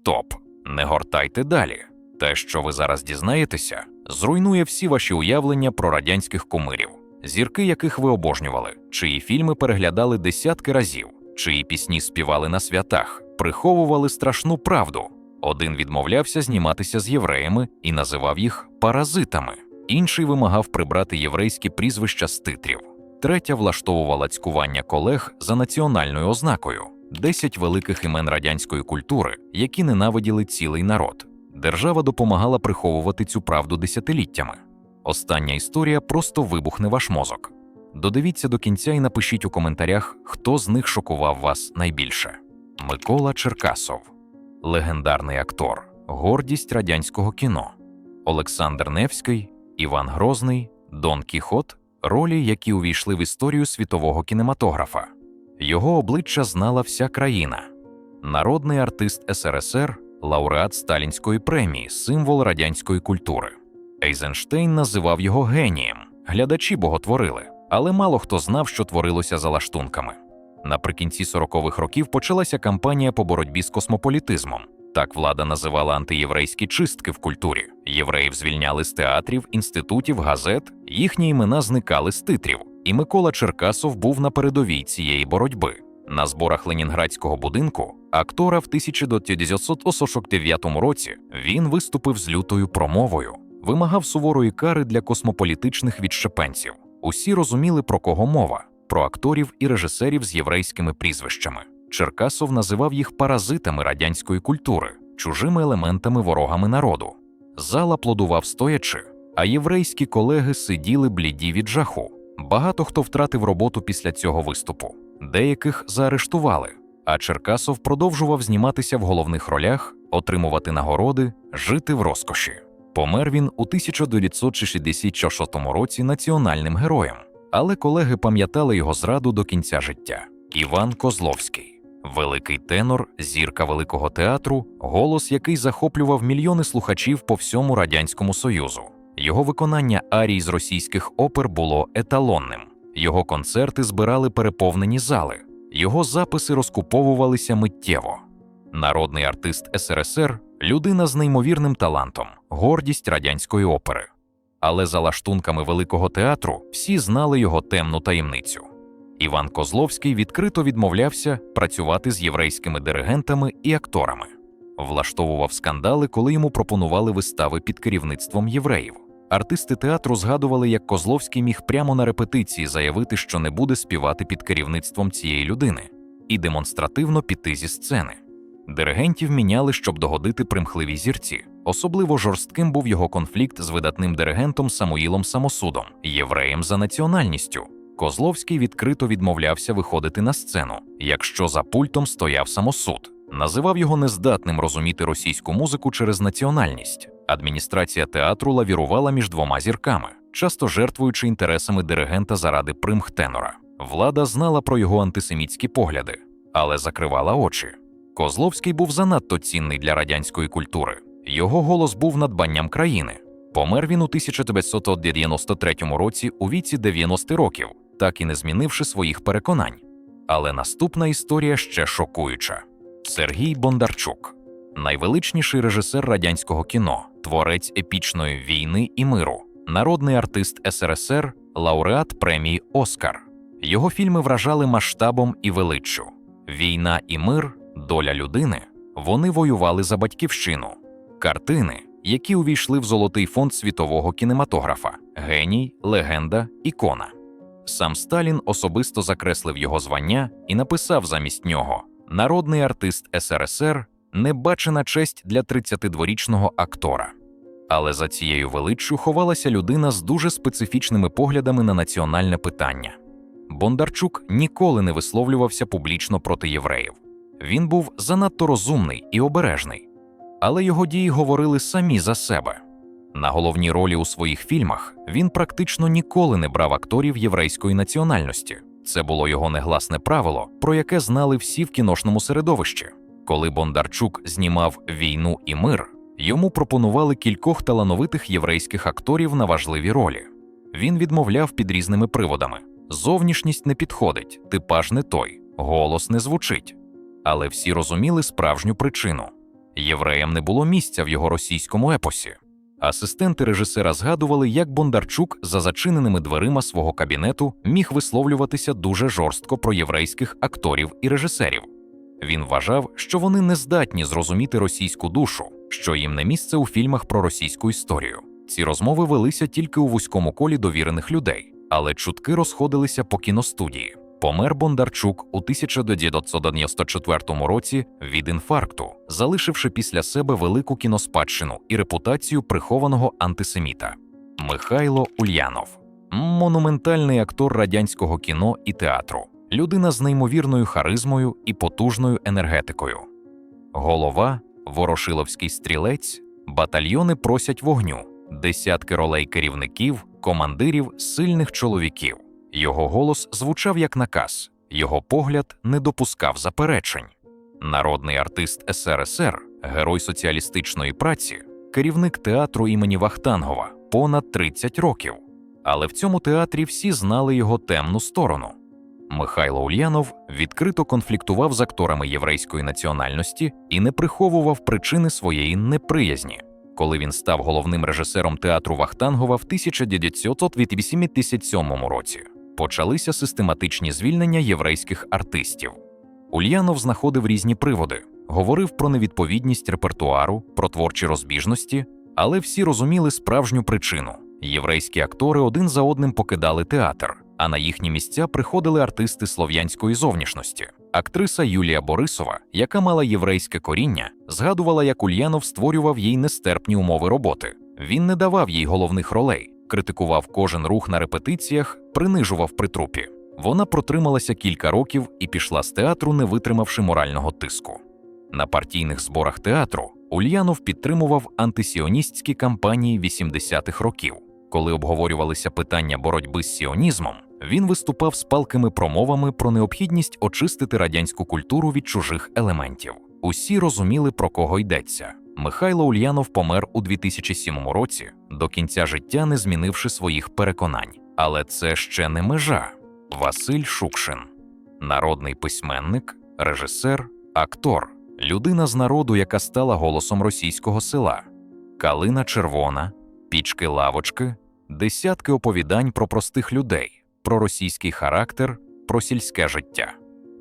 Стоп! Не гортайте далі. Те, що ви зараз дізнаєтеся, зруйнує всі ваші уявлення про радянських кумирів, зірки яких ви обожнювали, чиї фільми переглядали десятки разів, чиї пісні співали на святах, приховували страшну правду. Один відмовлявся зніматися з євреями і називав їх паразитами, інший вимагав прибрати єврейські прізвища з титрів. Третя влаштовувала цькування колег за національною ознакою десять великих імен радянської культури, які ненавиділи цілий народ. Держава допомагала приховувати цю правду десятиліттями. Остання історія просто вибухне ваш мозок. Додивіться до кінця і напишіть у коментарях, хто з них шокував вас найбільше. Микола Черкасов, легендарний актор, гордість радянського кіно, Олександр Невський, Іван Грозний, Дон Кіхот ролі, які увійшли в історію світового кінематографа. Його обличчя знала вся країна. Народний артист СРСР, лауреат Сталінської премії, символ радянської культури. Ейзенштейн називав його генієм. Глядачі боготворили, але мало хто знав, що творилося за лаштунками. Наприкінці 40-х років почалася кампанія по боротьбі з космополітизмом. Так влада називала антиєврейські чистки в культурі. Євреїв звільняли з театрів, інститутів, газет, їхні імена зникали з титрів, і Микола Черкасов був на передовій цієї боротьби. На зборах ленінградського будинку актора в 1949 році він виступив з лютою промовою, вимагав суворої кари для космополітичних відщепенців. Усі розуміли, про кого мова про акторів і режисерів з єврейськими прізвищами. Черкасов називав їх паразитами радянської культури, чужими елементами ворогами народу. Зал аплодував стоячи, а єврейські колеги сиділи бліді від жаху. Багато хто втратив роботу після цього виступу, деяких заарештували. А Черкасов продовжував зніматися в головних ролях, отримувати нагороди, жити в розкоші. Помер він у 1966 році національним героєм, але колеги пам'ятали його зраду до кінця життя. Іван Козловський, великий тенор, зірка великого театру, голос, який захоплював мільйони слухачів по всьому радянському союзу. Його виконання арій з російських опер було еталонним. Його концерти збирали переповнені зали, його записи розкуповувалися миттєво. Народний артист СРСР людина з неймовірним талантом, гордість радянської опери. Але за лаштунками великого театру всі знали його темну таємницю. Іван Козловський відкрито відмовлявся працювати з єврейськими диригентами і акторами, влаштовував скандали, коли йому пропонували вистави під керівництвом євреїв. Артисти театру згадували, як Козловський міг прямо на репетиції заявити, що не буде співати під керівництвом цієї людини, і демонстративно піти зі сцени. Диригентів міняли, щоб догодити примхливій зірці. Особливо жорстким був його конфлікт з видатним диригентом Самуїлом Самосудом, євреєм за національністю. Козловський відкрито відмовлявся виходити на сцену, якщо за пультом стояв самосуд, називав його нездатним розуміти російську музику через національність. Адміністрація театру лавірувала між двома зірками, часто жертвуючи інтересами диригента заради примх тенора. Влада знала про його антисемітські погляди, але закривала очі. Козловський був занадто цінний для радянської культури. Його голос був надбанням країни. Помер він у 1993 році у віці 90 років, так і не змінивши своїх переконань. Але наступна історія ще шокуюча: Сергій Бондарчук, найвеличніший режисер радянського кіно, творець епічної війни і миру, народний артист СРСР, лауреат премії Оскар. Його фільми вражали масштабом і величчю. Війна і мир, доля людини. Вони воювали за батьківщину, картини, які увійшли в золотий фонд світового кінематографа, геній, легенда, ікона. Сам Сталін особисто закреслив його звання і написав замість нього: народний артист СРСР небачена честь для 32-річного актора. Але за цією величчю ховалася людина з дуже специфічними поглядами на національне питання. Бондарчук ніколи не висловлювався публічно проти євреїв. Він був занадто розумний і обережний, але його дії говорили самі за себе. На головні ролі у своїх фільмах він практично ніколи не брав акторів єврейської національності. Це було його негласне правило, про яке знали всі в кіношному середовищі. Коли Бондарчук знімав війну і мир, йому пропонували кількох талановитих єврейських акторів на важливі ролі. Він відмовляв під різними приводами: зовнішність не підходить, типаж не той, голос не звучить. Але всі розуміли справжню причину. Євреям не було місця в його російському епосі. Асистенти режисера згадували, як Бондарчук за зачиненими дверима свого кабінету міг висловлюватися дуже жорстко про єврейських акторів і режисерів. Він вважав, що вони не здатні зрозуміти російську душу, що їм не місце у фільмах про російську історію. Ці розмови велися тільки у вузькому колі довірених людей, але чутки розходилися по кіностудії. Помер Бондарчук у 1994 році від інфаркту, залишивши після себе велику кіноспадщину і репутацію прихованого антисеміта. Михайло Ульянов монументальний актор радянського кіно і театру, людина з неймовірною харизмою і потужною енергетикою. Голова, Ворошиловський стрілець, батальйони просять вогню, десятки ролей керівників, командирів, сильних чоловіків. Його голос звучав як наказ, його погляд не допускав заперечень. Народний артист СРСР, герой соціалістичної праці, керівник театру імені Вахтангова понад 30 років. Але в цьому театрі всі знали його темну сторону. Михайло Ульянов відкрито конфліктував з акторами єврейської національності і не приховував причини своєї неприязні. Коли він став головним режисером театру Вахтангова в 1987 році, почалися систематичні звільнення єврейських артистів. Ульянов знаходив різні приводи, говорив про невідповідність репертуару, про творчі розбіжності, але всі розуміли справжню причину: єврейські актори один за одним покидали театр, а на їхні місця приходили артисти слов'янської зовнішності. Актриса Юлія Борисова, яка мала єврейське коріння, згадувала, як Ульянов створював їй нестерпні умови роботи. Він не давав їй головних ролей, критикував кожен рух на репетиціях, принижував при трупі. Вона протрималася кілька років і пішла з театру, не витримавши морального тиску. На партійних зборах театру Ульянов підтримував антисіоністські кампанії 80-х років. Коли обговорювалися питання боротьби з сіонізмом, він виступав з палкими промовами про необхідність очистити радянську культуру від чужих елементів. Усі розуміли, про кого йдеться. Михайло Ульянов помер у 2007 році, до кінця життя не змінивши своїх переконань. Але це ще не межа. Василь Шукшин, народний письменник, режисер, актор, людина з народу, яка стала голосом російського села, калина червона, пічки лавочки, десятки оповідань про простих людей, про російський характер, про сільське життя.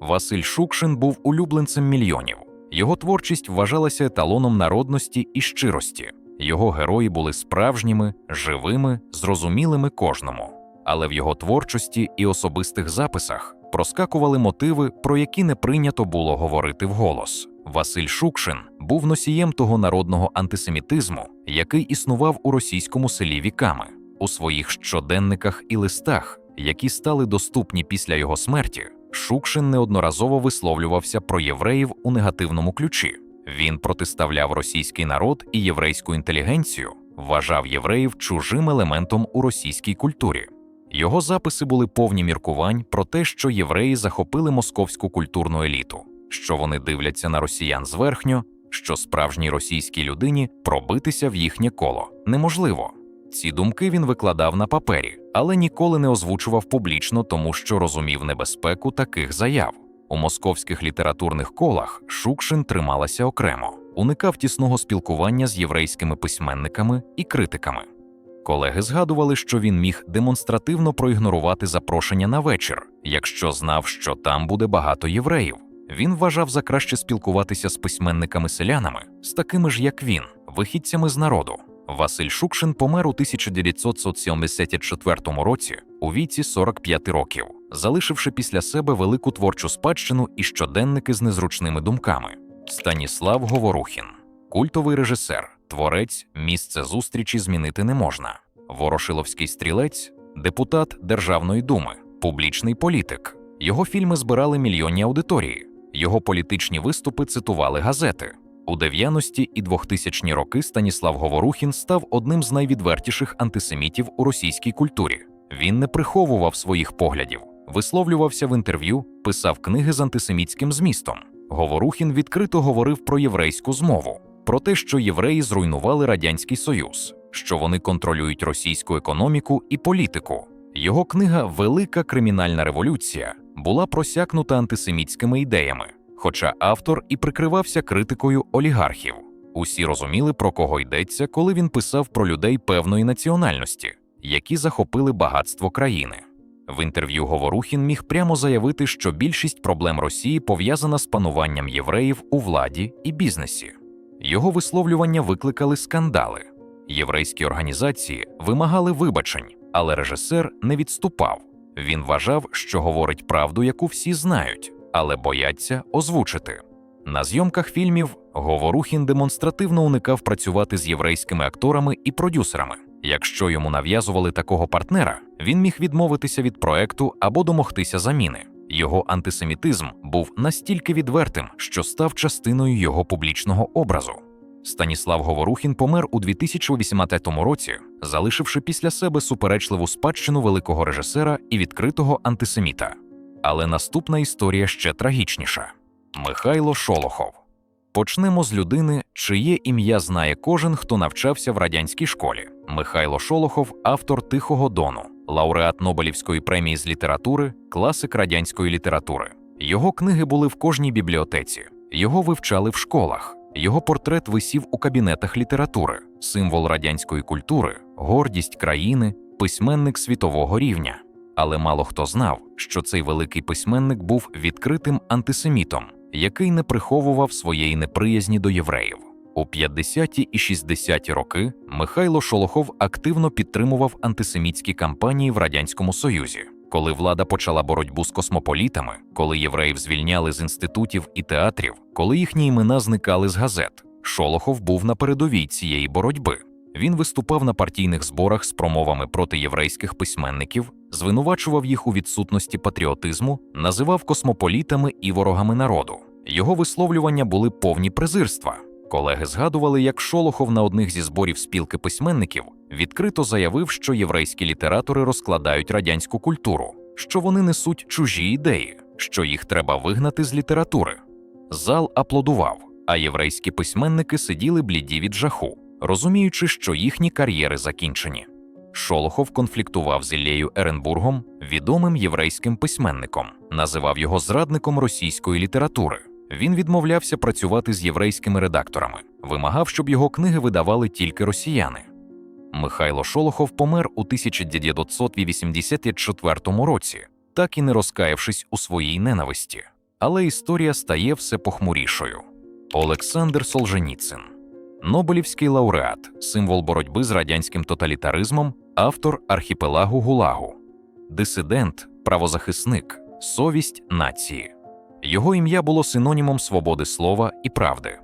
Василь Шукшин був улюбленцем мільйонів. Його творчість вважалася еталоном народності і щирості. Його герої були справжніми, живими, зрозумілими кожному. Але в його творчості і особистих записах проскакували мотиви, про які не прийнято було говорити вголос. Василь Шукшин був носієм того народного антисемітизму, який існував у російському селі віками, у своїх щоденниках і листах, які стали доступні після його смерті. Шукшин неодноразово висловлювався про євреїв у негативному ключі. Він протиставляв російський народ і єврейську інтелігенцію, вважав євреїв чужим елементом у російській культурі. Його записи були повні міркувань про те, що євреї захопили московську культурну еліту, що вони дивляться на росіян зверхньо, що справжній російській людині пробитися в їхнє коло неможливо. Ці думки він викладав на папері, але ніколи не озвучував публічно, тому що розумів небезпеку таких заяв. У московських літературних колах Шукшин трималася окремо, уникав тісного спілкування з єврейськими письменниками і критиками. Колеги згадували, що він міг демонстративно проігнорувати запрошення на вечір, якщо знав, що там буде багато євреїв. Він вважав за краще спілкуватися з письменниками-селянами, з такими ж, як він, вихідцями з народу. Василь Шукшин помер у 1974 році у віці 45 років, залишивши після себе велику творчу спадщину і щоденники з незручними думками. Станіслав Говорухін, культовий режисер, творець, місце зустрічі змінити не можна. Ворошиловський стрілець, депутат Державної думи, публічний політик. Його фільми збирали мільйонні аудиторії, його політичні виступи цитували газети. У 90-ті і 2000-ні роки Станіслав Говорухін став одним з найвідвертіших антисемітів у російській культурі. Він не приховував своїх поглядів, висловлювався в інтерв'ю, писав книги з антисемітським змістом. Говорухін відкрито говорив про єврейську змову, про те, що євреї зруйнували радянський союз, що вони контролюють російську економіку і політику. Його книга Велика кримінальна революція була просякнута антисемітськими ідеями. Хоча автор і прикривався критикою олігархів. Усі розуміли, про кого йдеться, коли він писав про людей певної національності, які захопили багатство країни. В інтерв'ю Говорухін міг прямо заявити, що більшість проблем Росії пов'язана з пануванням євреїв у владі і бізнесі. Його висловлювання викликали скандали. Єврейські організації вимагали вибачень, але режисер не відступав. Він вважав, що говорить правду, яку всі знають, але бояться озвучити. На зйомках фільмів Говорухін демонстративно уникав працювати з єврейськими акторами і продюсерами. Якщо йому нав'язували такого партнера, він міг відмовитися від проекту або домогтися заміни. Його антисемітизм був настільки відвертим, що став частиною його публічного образу. Станіслав Говорухін помер у 2018 році, залишивши після себе суперечливу спадщину великого режисера і відкритого антисеміта. Але наступна історія ще трагічніша. Михайло Шолохов. Почнемо з людини, чиє ім'я знає кожен, хто навчався в радянській школі. Михайло Шолохов, автор Тихого Дону, лауреат Нобелівської премії з літератури, класик радянської літератури. Його книги були в кожній бібліотеці, його вивчали в школах. Його портрет висів у кабінетах літератури, символ радянської культури, гордість країни, письменник світового рівня. Але мало хто знав, що цей великий письменник був відкритим антисемітом, який не приховував своєї неприязні до євреїв. У 50-ті і 60-ті роки Михайло Шолохов активно підтримував антисемітські кампанії в Радянському Союзі. Коли влада почала боротьбу з космополітами, коли євреїв звільняли з інститутів і театрів, коли їхні імена зникали з газет, Шолохов був на передовій цієї боротьби. Він виступав на партійних зборах з промовами проти єврейських письменників, звинувачував їх у відсутності патріотизму, називав космополітами і ворогами народу. Його висловлювання були повні презирства. Колеги згадували, як Шолохов на одних зі зборів спілки письменників відкрито заявив, що єврейські літератори розкладають радянську культуру, що вони несуть чужі ідеї, що їх треба вигнати з літератури. Зал аплодував, а єврейські письменники сиділи бліді від жаху, розуміючи, що їхні кар'єри закінчені. Шолохов конфліктував з Іллею Еренбургом, відомим єврейським письменником, називав його зрадником російської літератури. Він відмовлявся працювати з єврейськими редакторами, вимагав, щоб його книги видавали тільки росіяни. Михайло Шолохов помер у 1984 році, так і не розкаявшись у своїй ненависті. Але історія стає все похмурішою. Олександр Солженіцин, Нобелівський лауреат, символ боротьби з радянським тоталітаризмом, автор архіпелагу Гулагу, дисидент, правозахисник, совість нації. Його ім'я було синонімом свободи слова і правди.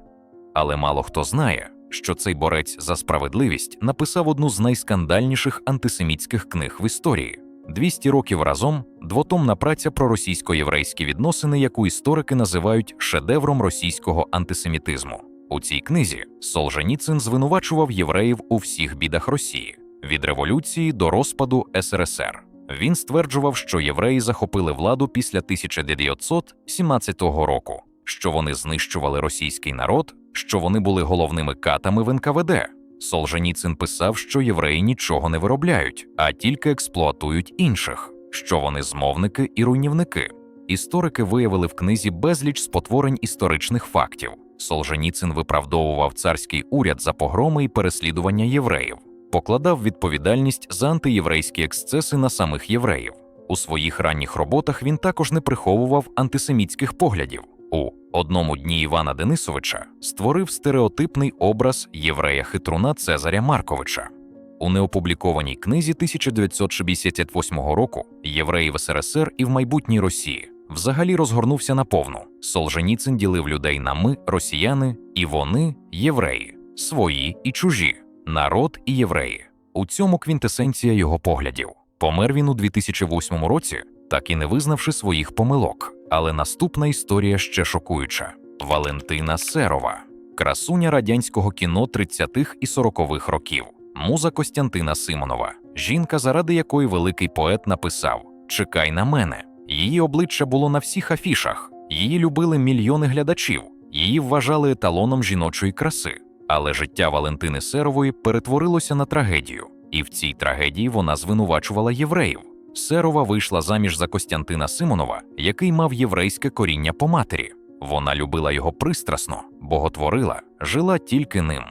Але мало хто знає, що цей борець за справедливість написав одну з найскандальніших антисемітських книг в історії. 200 років разом двотомна праця про російсько-єврейські відносини, яку історики називають шедевром російського антисемітизму. У цій книзі Солженіцин звинувачував євреїв у всіх бідах Росії від революції до розпаду СРСР. Він стверджував, що євреї захопили владу після 1917 року, що вони знищували російський народ, що вони були головними катами в НКВД. Солженіцин писав, що євреї нічого не виробляють, а тільки експлуатують інших, що вони змовники і руйнівники. Історики виявили в книзі безліч спотворень історичних фактів. Солженіцин виправдовував царський уряд за погроми і переслідування євреїв, покладав відповідальність за антиєврейські ексцеси на самих євреїв. У своїх ранніх роботах він також не приховував антисемітських поглядів. У одному дні Івана Денисовича створив стереотипний образ єврея хитруна Цезаря Марковича. У неопублікованій книзі 1968 року Євреї в СРСР і в майбутній Росії взагалі розгорнувся наповну. Солженіцин ділив людей на ми, росіяни, і вони євреї, свої і чужі, народ і євреї. У цьому квінтесенція його поглядів. Помер він у 2008 році, так і не визнавши своїх помилок. Але наступна історія ще шокуюча: Валентина Серова, красуня радянського кіно 30-х і 40-х років, муза Костянтина Симонова, жінка, заради якої великий поет написав: Чекай на мене. Її обличчя було на всіх афішах, її любили мільйони глядачів, її вважали еталоном жіночої краси. Але життя Валентини Серової перетворилося на трагедію, і в цій трагедії вона звинувачувала євреїв. Серова вийшла заміж за Костянтина Симонова, який мав єврейське коріння по матері. Вона любила його пристрасно, боготворила, жила тільки ним.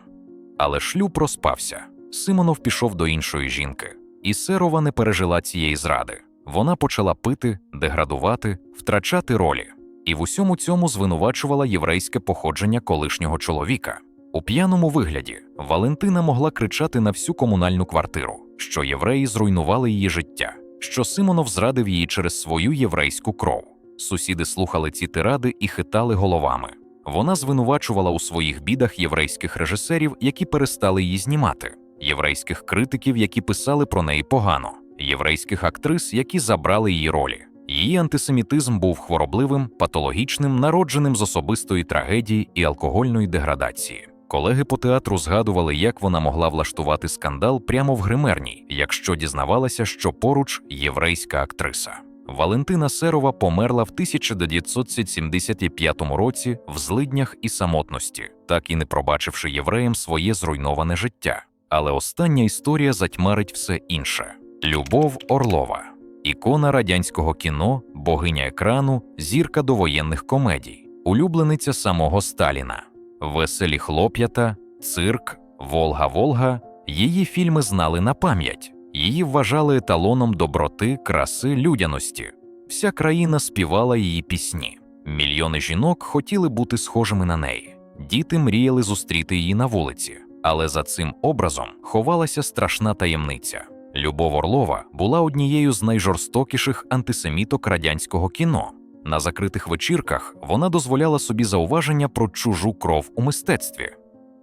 Але шлюб розпався. Симонов пішов до іншої жінки, і Серова не пережила цієї зради. Вона почала пити, деградувати, втрачати ролі, і в усьому цьому звинувачувала єврейське походження колишнього чоловіка. У п'яному вигляді Валентина могла кричати на всю комунальну квартиру, що євреї зруйнували її життя, що Симонов зрадив її через свою єврейську кров. Сусіди слухали ці тиради і хитали головами. Вона звинувачувала у своїх бідах єврейських режисерів, які перестали її знімати, єврейських критиків, які писали про неї погано, єврейських актрис, які забрали її ролі. Її антисемітизм був хворобливим, патологічним, народженим з особистої трагедії і алкогольної деградації. Колеги по театру згадували, як вона могла влаштувати скандал прямо в гримерній, якщо дізнавалася, що поруч єврейська актриса. Валентина Серова померла в 1975 році в злиднях і самотності, так і не пробачивши євреям своє зруйноване життя. Але остання історія затьмарить все інше: Любов Орлова, ікона радянського кіно, богиня екрану, зірка довоєнних комедій, улюблениця самого Сталіна, веселі хлоп'ята, цирк, Волга-Волга. Її фільми знали на пам'ять. Її вважали еталоном доброти, краси, людяності. Вся країна співала її пісні. Мільйони жінок хотіли бути схожими на неї. Діти мріяли зустріти її на вулиці, але за цим образом ховалася страшна таємниця. Любов Орлова була однією з найжорстокіших антисеміток радянського кіно. На закритих вечірках вона дозволяла собі зауваження про чужу кров у мистецтві.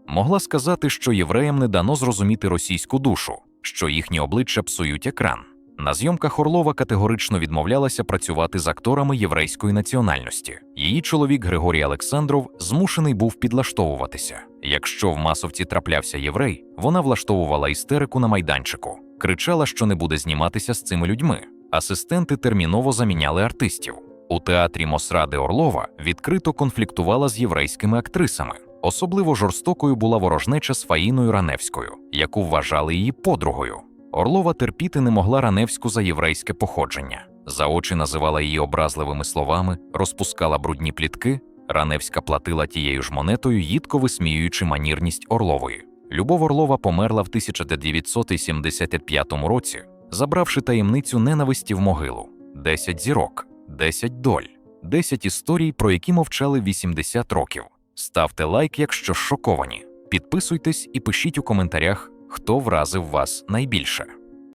Могла сказати, що євреям не дано зрозуміти російську душу, що їхні обличчя псують екран. На зйомках Орлова категорично відмовлялася працювати з акторами єврейської національності. Її чоловік Григорій Олександров змушений був підлаштовуватися. Якщо в масовці траплявся єврей, вона влаштовувала істерику на майданчику, кричала, що не буде зніматися з цими людьми. Асистенти терміново заміняли артистів. У театрі Мосради Орлова відкрито конфліктувала з єврейськими актрисами. Особливо жорстокою була ворожнеча з Фаїною Раневською, яку вважали її подругою. Орлова терпіти не могла Раневську за єврейське походження. За очі називала її образливими словами, розпускала брудні плітки. Раневська платила тією ж монетою, їдко висміюючи манірність Орлової. Любов Орлова померла в 1975 році, забравши таємницю ненависті в могилу: 10 зірок, 10 доль, 10 історій, про які мовчали 80 років. Ставте лайк, якщо шоковані. Підписуйтесь і пишіть у коментарях, хто вразив вас найбільше.